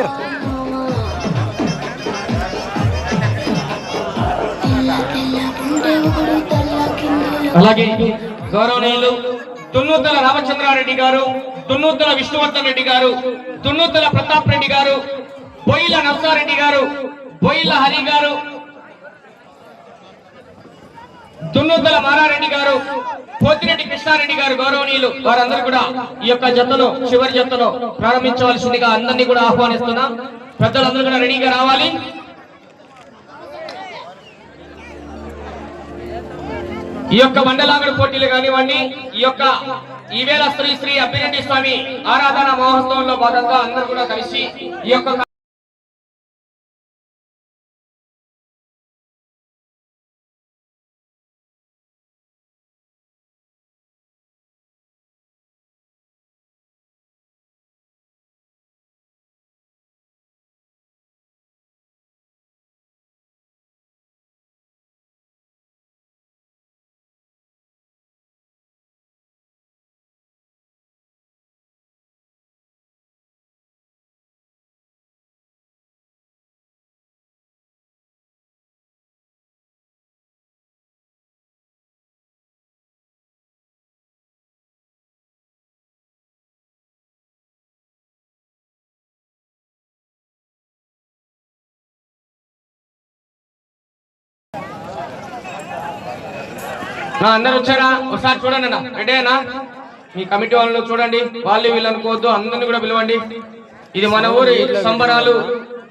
జాకీర్ అలాగే గౌరవనీయులు తున్నూతల రామచంద్రారెడ్డి గారు తున్నూతల విష్ణువర్ధన్ రెడ్డి గారు తున్నూతల ప్రతాప్ రెడ్డి గారు బొయ్యిల నరసారెడ్డి గారు బొయ్యిల హరి గారు తున్నూతల మారారెడ్డి గారు పోతిరెడ్డి కృష్ణారెడ్డి గారు గౌరవనీయులు వారందరూ కూడా ఈ యొక్క జతను చివరి జతను ప్రారంభించవలసిందిగా అందరినీ కూడా ఆహ్వానిస్తున్నాం. పెద్దలందరూ కూడా రెడీగా రావాలి. ఈ యొక్క మండలాంగడి పోటీలు కానివ్వండి ఈ యొక్క ఈవేళ శ్రీ శ్రీ అప్పిరెడ్డి స్వామి ఆరాధన మహోత్సవంలో భాగంగా అందరూ కూడా కలిసి ఈ యొక్క అందరు వచ్చారా? ఒకసారి చూడండి అన్న. రెడీనా మీ కమిటీ వాళ్ళని చూడండి. వాళ్ళు వీళ్ళు అనుకోవద్దు అందరిని కూడా పిలవండి. ఇది మన ఊరి సంబరాలు.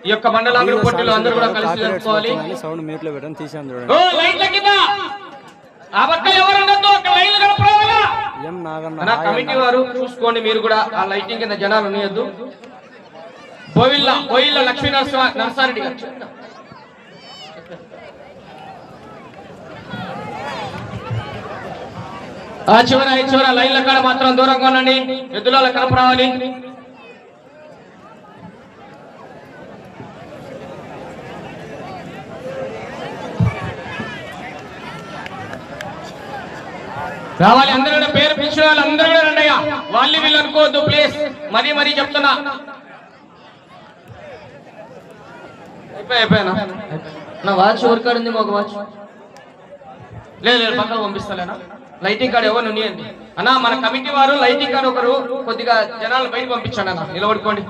ఈ యొక్క మండలాంగడి పోటీలు అందరూ కూడా కలిసి జరుపుకోవాలి. సౌండ్ మ్యూట్లో పెట్టని తీసాను చూడండి. ఓ లైట్ల కింద! ఆ పక్క ఎవరు ఉండొద్దు? అక్కడ లైన్లు కనపడాలా ఎం నాగన్న నా కమిటీ వారు చూసుకోండి మీరు కూడా ఆ లైటింగ్ కింద జనాలు ఉన్నాయొద్దు. బోయిల్ల బోయిల్ల లక్ష్మీ నరస నరసారెడ్డి గారు. ఆ చివర ఈ చివర లైన్ల కాడ మాత్రం దూరంగా ఉండండి. ఎద్దుల కలప రావాలి. రావాలి. అందరూ కూడా పేరు పిలిచిన వాళ్ళు అందరూ కూడా రండి అయ్యా వాళ్ళు వీళ్ళు అనుకోవద్దు ప్లీజ్. మరీ మరీ చెప్తున్నా. అయిపోయి అయిపోయానా? నా వాచ్ ఎవరి కాడ ఉంది ఒక వాచ్? లేదు లేదు పక్కన పంపిస్తలేనా? లైటింగ్ కార్డ్ ఎవరు ఉన్నాయండి? అన్నా మన కమిటీ వారు లైటింగ్ కార్డు ఒకరు కొద్దిగా జనాలు బయట పంపించండి అన్న. నిలబడుకోండి.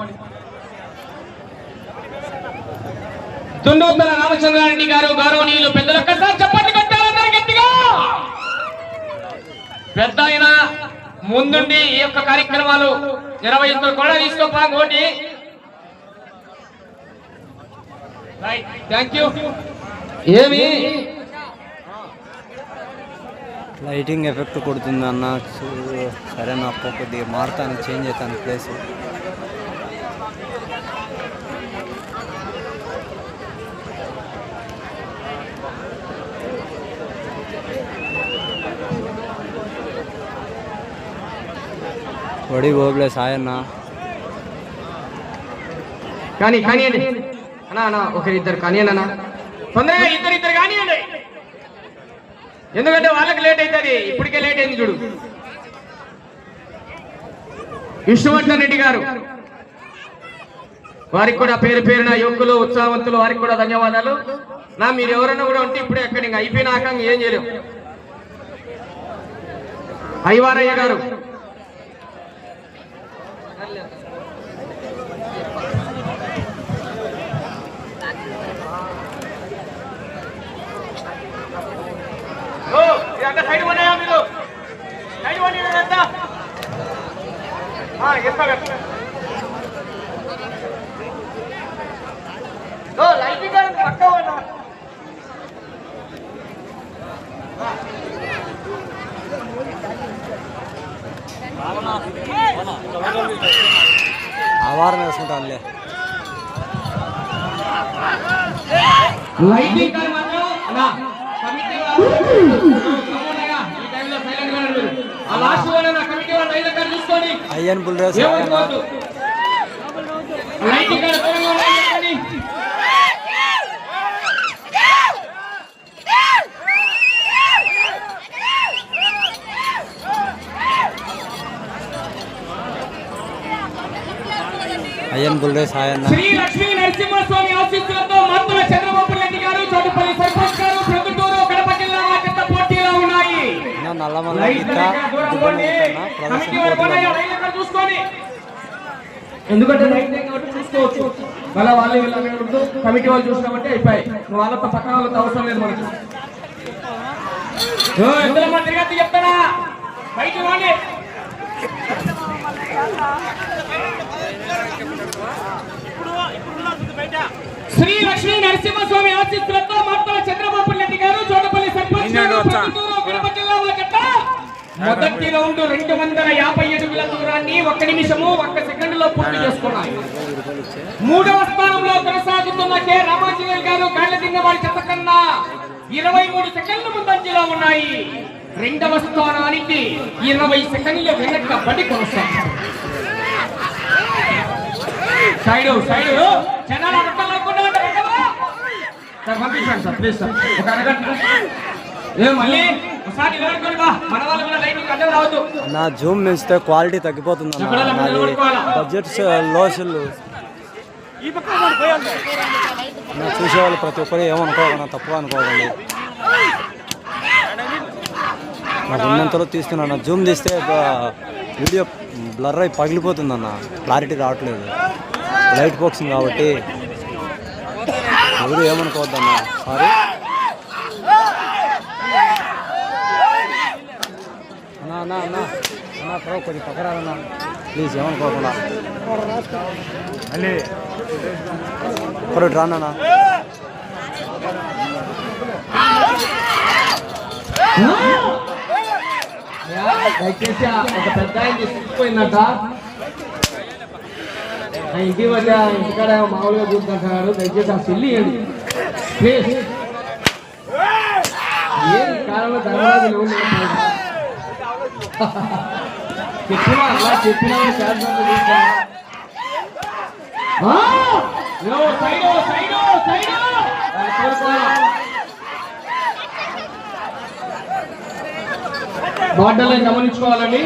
తుండూతల రామచంద్రారెడ్డి గారు గౌరవనీయులు పెద్దలు ఒక్కసారి చెప్పండి కొట్టారన్నారు గట్టిగా! పెద్ద ఆయన ముందుండి ఈ యొక్క కార్యక్రమాలు నిర్వహిస్తూ కూడా తీసుకోపా కోటి థ్యాంక్ యూ ఏమి? లైటింగ్ ఎఫెక్ట్ కొడుతుంది అన్న చూ- సరే నా అప్ప కొద్దిగా మారుతాను చేంజ్ అవుతాను ప్లేస్ వడి గోబులే సాయన్న కానీ కానివ్వండి అన్నా అన్నా ఒకరిద్దరు కానివ్వండి అన్న తొందరగా ఇద్దరు ఇద్దరు కానివ్వండి ఎందుకంటే వాళ్ళకి లేట్ అవుతుంది. ఇప్పటికే లేట్ అయింది చూడు. విష్ణువర్ధన్ రెడ్డి గారు వారికి కూడా పేరు పేరున యువకులు ఉత్సాహవంతులు వారికి కూడా ధన్యవాదాలు. నా మీరు ఎవరైనా కూడా ఉంటే ఇప్పుడే ఎక్కడ ఇంకా అయిపోయినాక ఏం చేయలేం. అయ్యవారయ్య గారు ఓ, ఇదంతా సైడ్ పోనీయా మీరు? సైడ్ పోనీయా ఇదంతా? ఆ, ఎత్తా, ఎత్తా. ఓ, లైటింగ్ కాదు, పక్క పోనా? ఆవారం వేసుకుంటానులే. లైటింగ్ కాదు మాత్రం అయ్యన్ బుల్ రేస్ ఏమనుకోవద్దు లైటింగ్ కాదు దూరంగా ఉండండి. అయ్యన్ బుల్రేస్ ఆయన్న శ్రీ లక్ష్మీ నరసింహస్వామి ఆశీస్సులతో మత్తుల చంద్రబాబు ఎందుకంటే లైట్ కాబట్టి చూసుకోవచ్చు. మళ్ళీ వాళ్ళు కమిటీ వాళ్ళు చూసినామంటే అయిపోయి వాళ్ళతో పక్కన వాళ్ళతో అవసరం లేదు మనకి. చెప్తానా బయటికి శ్రీ లక్ష్మీ నరసింహస్వామి ఆశీస్సులతో మాత్రం చంద్రబాబు నాయుడు గారు చోటపల్లి సర్పంచ్ గారు ప్రొద్దుటూరు కడప జిల్లా వాకట్ట మొదటి రౌండ్ రెండు వందల యాభై అడుగుల దూరాన్ని ఒక్క నిమిషము ఒక్క సెకండ్లో పూర్తి చేసుకున్నాయి. మూడవ స్థానంలో కొనసాగుతున్న కె. రామాంజనేయులు గారు గాళ్ళ దిన్న వారి చెత్త కన్నా ఇరవై మూడు సెకండ్ల ముందంజలో ఉన్నాయి. రెండవ స్థానానికి ఇరవై సెకండ్ల వెనకబడి కొనసాగుతుంది. Side side. జనాలు పంపించండి సార్ ప్లీజ్ సార్. ఒక అరగంట. ఏ మళ్ళీ? నా జూమ్ పెంచితే క్వాలిటీ తగ్గిపోతుంది ఎక్కడ అన్న లెక్కలు నాది నిలబడుకోవాలా? బడ్జెట్ లోసులు నా చూసేవాళ్ళు ప్రతి ఒక్కరు ఏమనుకోకుండా తప్పుగా అనుకోకండి. నాకు ఉన్నంతలో తీస్తున్నాను జూమ్ తీస్తే వీడియో బ్లర్ అయి పగిలిపోతుంది అన్న. క్లారిటీ రావట్లేదు. లైట్ బాక్సింగ్ కాబట్టి ఎవరు ఏమనుకోవద్దన్న సారీ అన్నా అన్నా. అన్నా అన్నా ప్రో కొంచెం పక్కరాలన్నా ప్లీజ్ ఏమనుకోకుండా. ఒకరోజు రానా యా, దయచేసి ఒక పెద్ద ఆయన తీసుకుపోయిందట ఆ ఇంటి మధ్య ఇంటికాడ మామూలుగా చూసుకుంటున్నాడు దయచేసి ఆ సిల్లి ఇవ్వండి ప్లీజ్. ఏం కాలంలో ధర్మరాజు చెప్పినా అలా చెప్పినా శాసనం సైడ్ సైడ్ సైడ్ బార్డర్లను గమనించుకోవాలండి.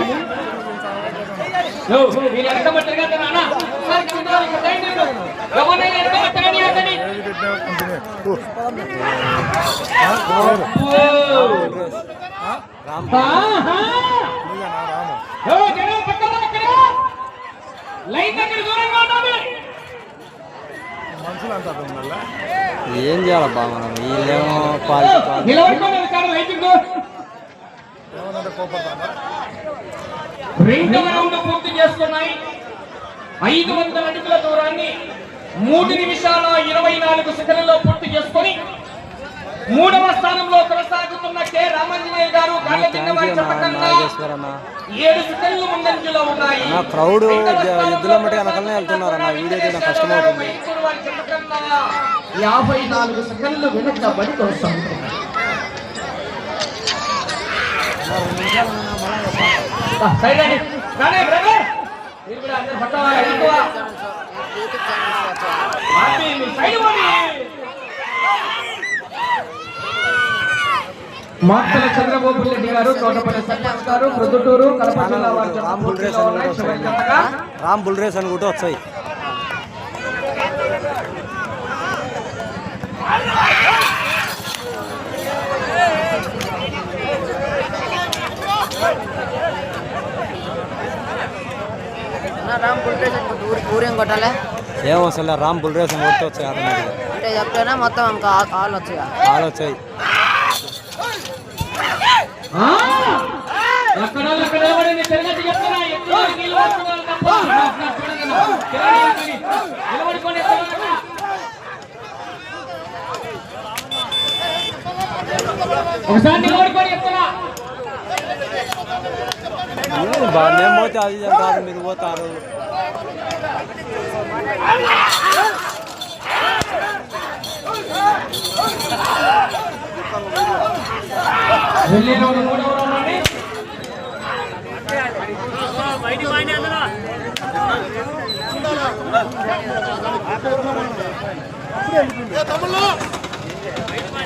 రామ్ ఏం చేయాలబ్బా మనం? వీళ్ళేమో రెండవ రౌండ్ పూర్తి చేస్తున్నాయి. ఐదు వందల అడుగుల దూరాన్ని మూడు నిమిషాల ఇరవై నాలుగు సెకండ్లలో పూర్తి చేసుకొని మూడవ స్థానంలో కొనసాగుతున్న కె. రామాంజనేయ గారు ఏడు సెకండ్లు ముందంజలో ఉన్నాయి. క్రౌడ్ ఎద్దుల మట్టి వెళ్తున్నారు అన్న వీడియో తీయడం చెప్పకన్నా యాభై నాలుగు సెకండ్లు వెనకబడి కొనసాగుతున్నాయి. సైడ్ రండి. రానే, బ్రదర్. మీరు కూడా అందరూ పట్టవాలా, ఎక్కువ. ఆపి, మీరు సైడ్ పోండి. మాటల చంద్రబాబు రెడ్డి గారు తోటపల్లి సర్పంచ్ గారు ప్రొద్దుటూరు కడప జిల్లా వారి జత రామ్ బుల్ రేస్ పోటీలో అని కూడా ఉన్నాయి. చివరి వస్తాయి జతగా రామ్ బుల్ రేస్ అని కూడా వచ్చాయి నా రామ్ పుల్టేషన్ ఊరి ఊరేం కొట్టాలి ఏమో అసలు రామ్ బుల్ రేస్ అని కొడితే వచ్చాయి ఆటోమేటిక్గా అంటే చెప్తేనే మొత్తం ఇంకా ఆల్ వచ్చాయి చాలా వచ్చాయి ఆ! ఎక్కడో అక్కడ నిలబడింది తిరగతి చెప్తున్నా ఎత్తులో నీళ్ళు పట్టుకోవాలి తప్ప నా- నా చూడండి నా. తిరగనీయకండి. నిలబడుకోండి ఎత్తులో అక్కడ. ఒకసారి నిలబడుకోండి ఎత్తునా ఏం బా నేను పోతే అది అంటారు మీరు పోతారు వెళ్ళే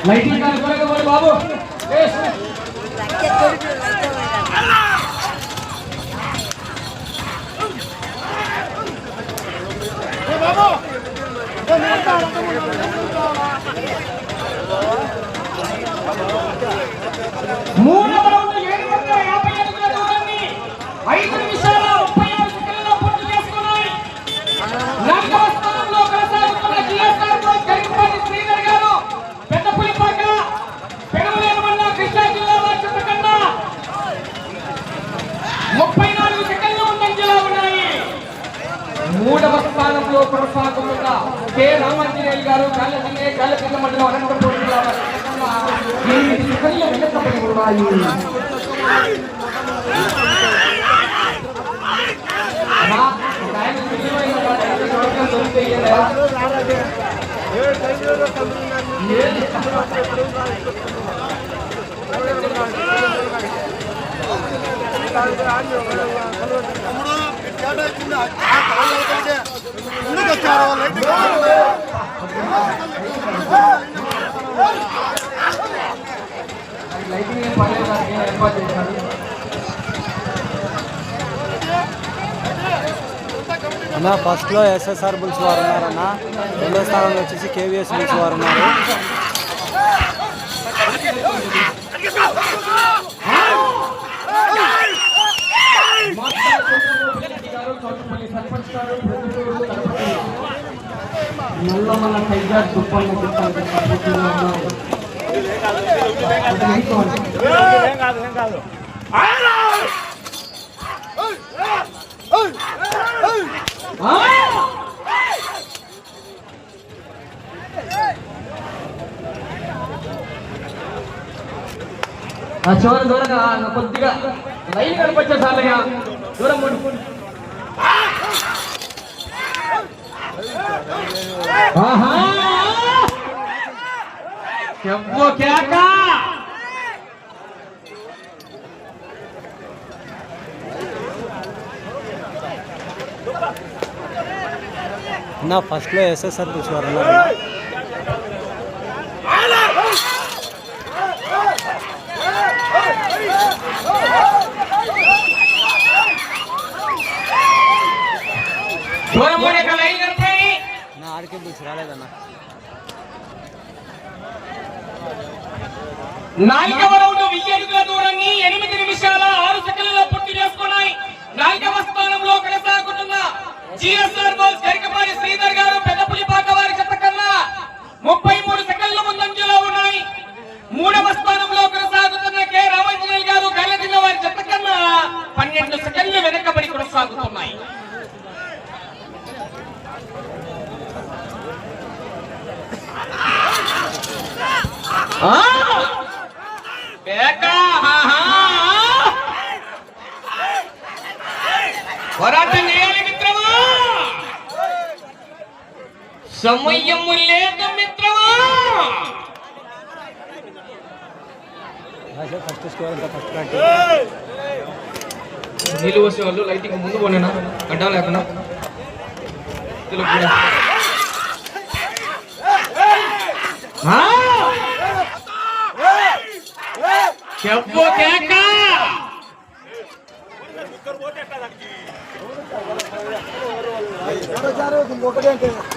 లైటింగ్ కానీ త్వరగా పోండి బాబు ఏస్. మూడవ రౌండ్ ఏడు వందల యాభై అడుగుల దూరాన్ని ఐదు నిమిషాల ముప్పై ఆరు సెకండ్లలో పూర్తి చేసుకున్నాయి నాలుగవ స్థానంలో కొనసాగుతున్న జిఎస్ఆర్ బోస్ గరికపాటి శ్రీధర్ గారు పెద్దపులిపాక పెనుమలేరు మండలం కృష్ణా జిల్లా వారి చెత్త కన్నా ముప్పై నాలుగు సెకండ్లు ముందంజలో ఉన్నాయి మూడవ స్థానంలో కొనసాగుతున్న కె రామాంజనేయులు గారు కాళ్ళ కాళ్ళ మండలం అనంతపురం జిల్లా వారి చెత్త కన్నా ఎనిమిది సెకండ్లు వెనకబడి ఉన్నాయి అమ్మా, ఒక ఆయన విలువైన వాటి యొక్క దొరకడం దొరికితే ఇయ్యండిరా. ఏది? లైటింగ్ ఏం పర్లేదు ఏర్పాటు చేశారు? అన్న ఫస్ట్లో ఎస్ఎస్ఆర్ బుల్స్ వారు ఉన్నారన్న. రెండో స్థానంలో వచ్చేసి కేవీఎస్ బుల్స్ వారు ఉన్నారు. నల్లమల్ల టైగర్ దుప్పన్న దుప్పన్న ఉన్నారు చివరి దూరంగా కొద్దిగా లైన్ కనిపించే సార్లుగా దూరం ఆహా! చెప్పు కేక! అన్న ఫస్ట్లో ఎస్ఎస్ఆర్ బుల్స్ వారు ఉన్నారన్న దూరం ఉండే ఒక లైన్ కనిపించండి నా రాలేదన్న. వెయ్యి అడుగుల దూరాన్ని ఎనిమిది నిమిషాల ఆరు సెకండ్లలో పూర్తి చేసుకున్నాయి. నాలుగవ స్థానంలో కొనసాగుతున్న జిఎస్ఆర్ బోస్ గరికపాటి శ్రీధర్ గారు పెద్దపులిపాక వారి చెత్త కన్నా ముప్పై మూడు సెకండ్ల ముందంజలో ఉన్నాయి. మూడవ స్థానంలో కొనసాగుతున్న కె. రామాంజనేయులు గారు గల్లదిన్న వారి చెత్త కన్నా పన్నెండు సెకండ్లు వెనకబడి కొనసాగుతున్నాయి! పోరాటం చేయాలి మిత్రమా సమయము లేదు మిత్రమా. ఫస్ట్ స్కోర్ అంతా ఫస్ట్ కంటే నీళ్ళు వచ్చే వాళ్ళు లైటింగ్ ముందు పోనేనా అడ్డం లేకుండా! చెప్పు కేక. ఆ!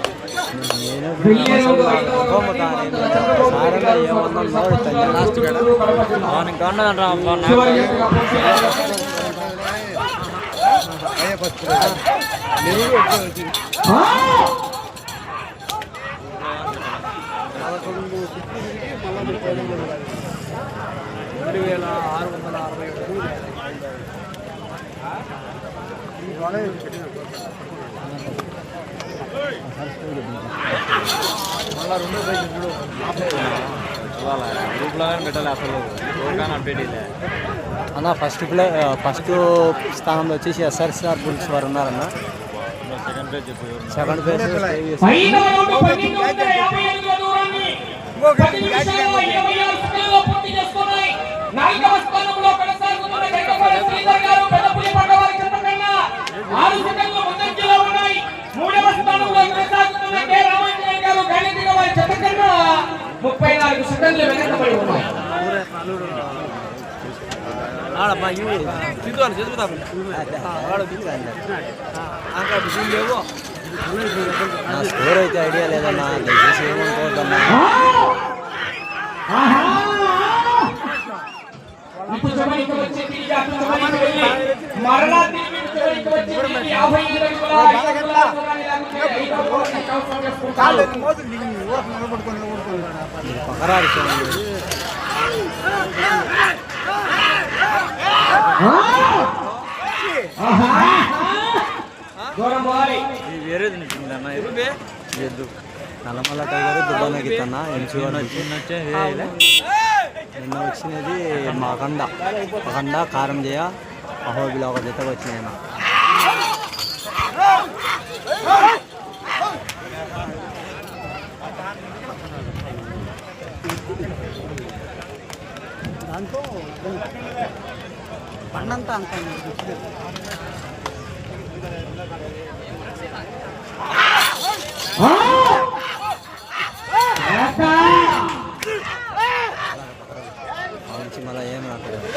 అన్న ఫస్ట్ ప్లే ఫస్ట్ స్థానంలో వచ్చేసి ఎస్ఆర్సిఆర్ బుల్స్ వారు ఉన్నారన్న. సెకండ్ ప్లేస్ ఐదవ రౌండ్ పన్నెండు వందల యాభై ఐదు పది నిమిషాల ఇరవై ఆరు సెకండ్లలో పూర్తి చేసుకున్నాయి నాలుగవ స్థానంలో కొనసాగుతున్న గంగపాటి శ్రీధర్ గారు పెద్దపులి పడ్డవారి కన్నా ముప్పై నాలుగు సెకండ్లు వెనకబడి ఉన్నాయి. నా స్కోర్ అయితే ఐడియా లేదన్నా దయచేసి ఏమనుకోవద్దన్నా ఇటు చివరికి వచ్చి తిరిగి అటు చివరికి వెళ్ళి మరలా తిరిగి ఇటు చివరికి వచ్చి తిరిగి యాభై ఐదు అడుగుల ఐదు అడుగుల దూరాన్ని లాగితే ఐదో బోర్డుని కవసం చేసుకుంటారు. పకరారు చూడండి. దూరం పోవాలి ఎద్దు నల్లమల్ల టైగర్ దుబ్బాన గిత్తన్న ఎన్సీఆర్ నిన్న వచ్చినది మాకండ మాకండ కారం చేయ. అహోబిలో ఒక జతకు వచ్చినాయి అన్న. ఆ నుంచి మళ్ళీ ఏం రాలేదు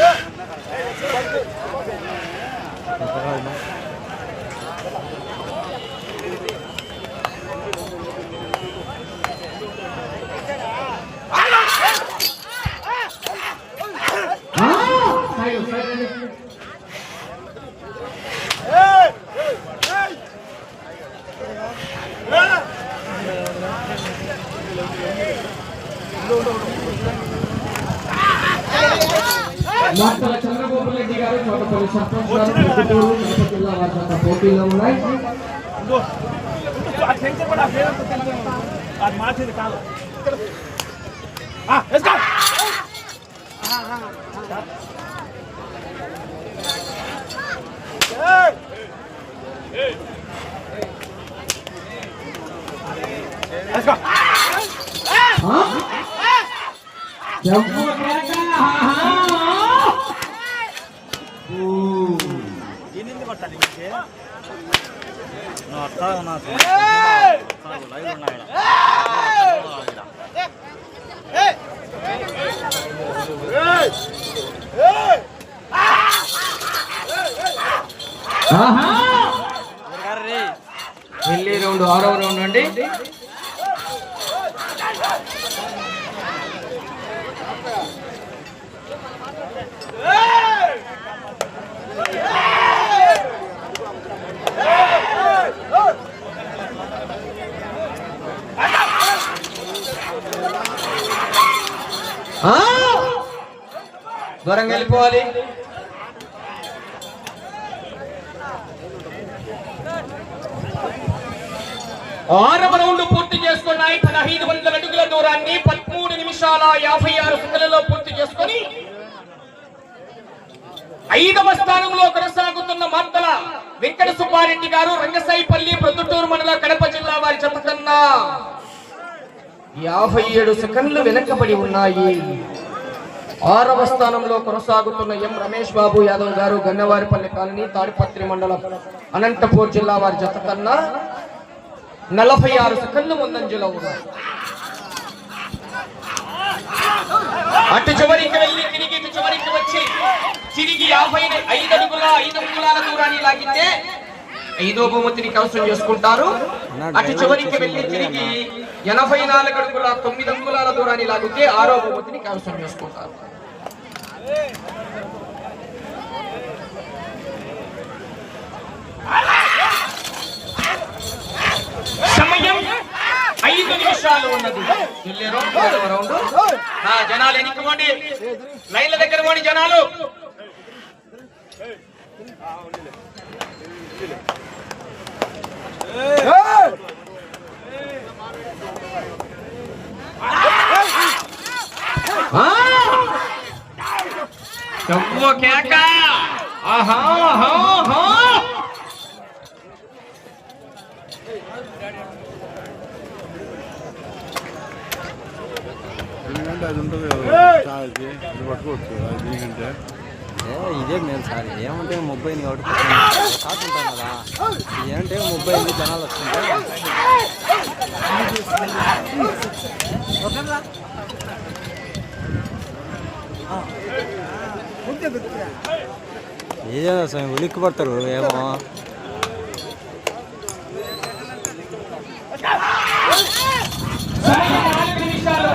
పకరాడు మార్తల చంద్రబాబు రెడ్డి గారు చోటపల్లి సర్పంచ్ గారు ప్రొద్దుటూరు కడప జిల్లా వారి జత పోటీలో ఉన్నాయి జంబూ కేక, ఆహా! ఆహా! వెళ్ళి రౌండ్ ఆరో రౌండ్ అండి ఆ! దూరంగా వెళ్ళిపోవాలి ఆరవ రౌండ్ పూర్తి చేసుకున్నాయి పదహైదు వందల అడుగుల దూరాన్ని పదమూడు నిమిషాల యాభై ఆరు సెకండ్లలో పూర్తి చేసుకొని ఐదవ స్థానంలో కొనసాగుతున్న మార్తల వెంకట సుబ్బారెడ్డి గారు రంగసాయిపల్లి ప్రొద్దుటూరు మండల కడప జిల్లా వారి చెబుతున్నా యాభై ఏడు సెకండ్లు వెనకబడి ఉన్నాయి. ఆరవ స్థానంలో కొనసాగుతున్న ఎం. రమేష్ బాబు యాదవ్ గారు గన్నవారిపల్లి కాలనీ తాడిపత్రి మండలం అనంతపూర్ జిల్లా వారి జత కన్నా నలభై ఆరు సెకండ్లు ముందంజలో ఉన్నాయి అటు చివరికి వెళ్ళి తిరిగి ఇటు చివరికి వచ్చి తిరిగి యాభై ఐదు అడుగుల ఐదు అంగుళాల దూరాన్ని లాగితే ఐదో బహుమతిని కవసం చేసుకుంటారు. అటు చివరికి వెళ్ళి తిరిగి ఎనభై నాలుగు అడుగుల తొమ్మిది అంగుళాల దూరాన్ని లాగితే ఆరో బహుమతిని కవసం చేసుకుంటారు. సమయం ఐదు నిమిషాలు ఉన్నది. రౌండ్ జనాలు ఎన్నికమండి లైన్ల దగ్గర పోండి జనాలు. ఆ! డబ్బు కేక ఆహా ఆహా ఆహా అది ఉంటుంది కదా చాకి పట్టుకోవచ్చు అది దీనికంటే ఇదే మేలు సార్. ఏమంటే ముప్పై కాబట్టి కాకుంటాం కదా. ఏంటంటే ముప్పై ఎనిమిది జనాలు వస్తుంటే? ఏదో స్వామి ఉలిక్కి పడతారు ఏమో. నాలుగు నిమిషాలు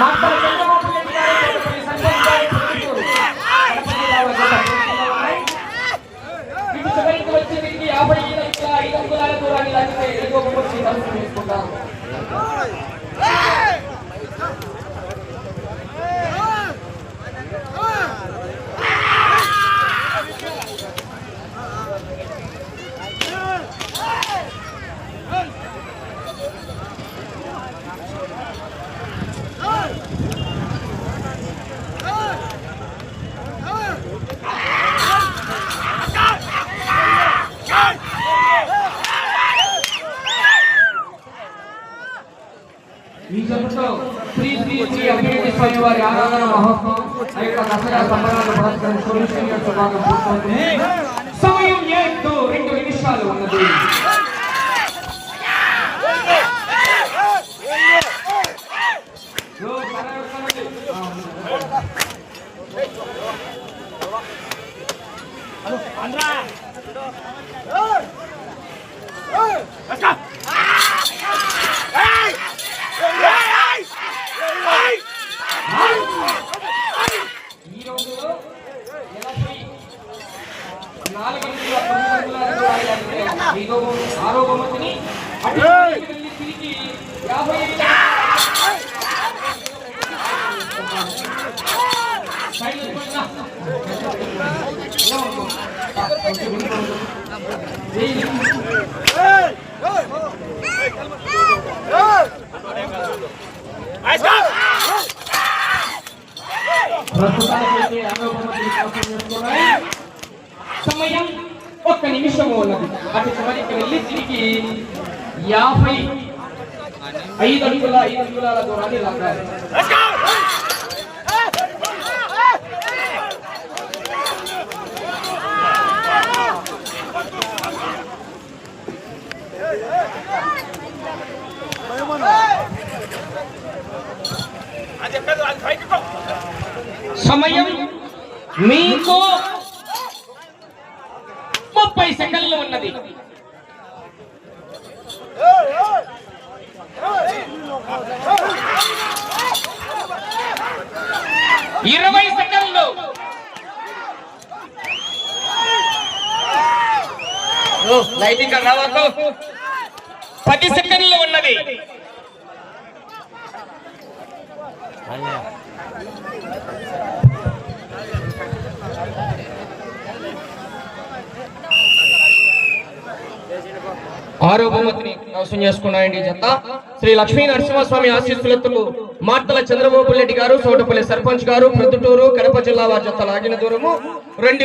Mata శ్రీ అభివృద్ధి స్వామి వారి ఆరాధన మహోత్సవం ఆ యొక్క దసరా సంబరాలు పురస్కరించుకొని సీనియర్ విభాగం పూర్తవుతుంది సమయం ఏడు రెండు నిమిషాలు ఉన్నది యో, కనబడుతున్నది. ఆ, ఈ రోజులో ఎనభై నాలుగు వందల తొమ్మిది వందల అరవై ఐదు ఐదో ఆరో బహుమతిని అటు ఇటుకి వెళ్ళి తిరిగి యాభై ఐదు సైడ్ వచ్చినా. ప్రస్తుతానికైతే ఆరో బహుమతిని కోసం చేసుకున్నాయి సమయం ఒక్క నిమిషము ఉన్నది. అటు చివరికి వెళ్ళి తిరిగి యాభై ఐదు అడుగుల ఐదు అంగుళాల దూరాన్ని లాగాలి. సమయం మీకు ముప్పై సెకండ్లు ఉన్నది. ఇరవై సెకండ్లు. లైటింగ్ రావకు పది సెకండ్లు ఉన్నది. ఆరో బహుమతిని కవసం చేసుకున్నాయండి ఈ జత. శ్రీ లక్ష్మీ నరసింహస్వామి ఆశీస్సులతో మార్తల చంద్రబాబు రెడ్డి గారు సోటపల్లి సర్పంచ్ గారు ప్రొద్దుటూరు కడప జిల్లా వారి జత లాగిన దూరము. రెండు